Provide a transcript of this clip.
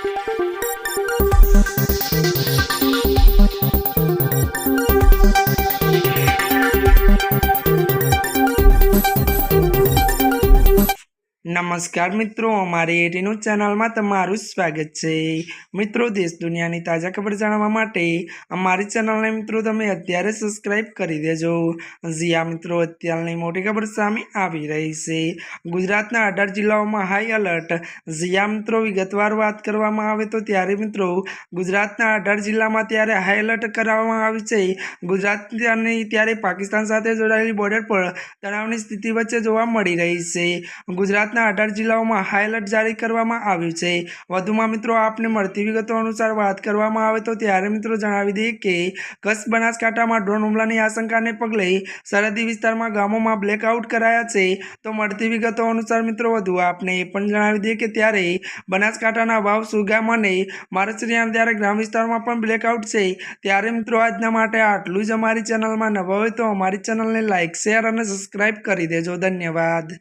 Thank you. નમસ્કાર મિત્રો, અમારી એટીનું ચેનલમાં તમારું સ્વાગત છે. મિત્રો, દેશ દુનિયાની તાજા ખબર જાણવા માટે અમારી ચેનલને મિત્રો તમે અત્યારે સબસ્ક્રાઇબ કરી દેજો. જીયા મિત્રો, અત્યારની મોટી ખબર સામે આવી રહી છે. ગુજરાતના અઢાર જિલ્લાઓમાં હાઈ એલર્ટ જીયા મિત્રો, વિગતવાર વાત કરવામાં આવે તો ત્યારે મિત્રો, ગુજરાતના અઢાર જિલ્લામાં ત્યારે હાઈ એલર્ટ કરાવવામાં આવ્યું છે. ગુજરાતની ત્યારે પાકિસ્તાન સાથે જોડાયેલી બોર્ડર પર તણાવની સ્થિતિ વચ્ચે જોવા મળી રહી છે. ગુજરાતના અઢાર જિલ્લાઓમાં હાઈ એલર્ટ જારી કરવામાં આવ્યું છે. વધુમાં મિત્રો આપને મળતી વિગતો અનુસાર વાત કરવામાં આવે તો ત્યારે મિત્રો જણાવી દઈએ કે કચ્છ બનાસકાંઠામાં ડ્રોન હુમલાની આશંકાને પગલે સરહદી વિસ્તારમાં ગામોમાં બ્લેકઆઉટ કરાયા છે. તો મળતી વિગતો અનુસાર મિત્રો વધુ આપને એ પણ જણાવી દઈએ કે ત્યારે બનાસકાંઠાના વાવ, સુગામ અને મારસરિયાના ત્યારે ગ્રામ વિસ્તારમાં પણ બ્લેકઆઉટ છે, ત્યારે મિત્રો આજના માટે આટલું જ અમારી ચેનલમાં નવા હોય તો અમારી ચેનલને લાઇક શેર અને સબસ્ક્રાઈબ કરી દેજો. ધન્યવાદ.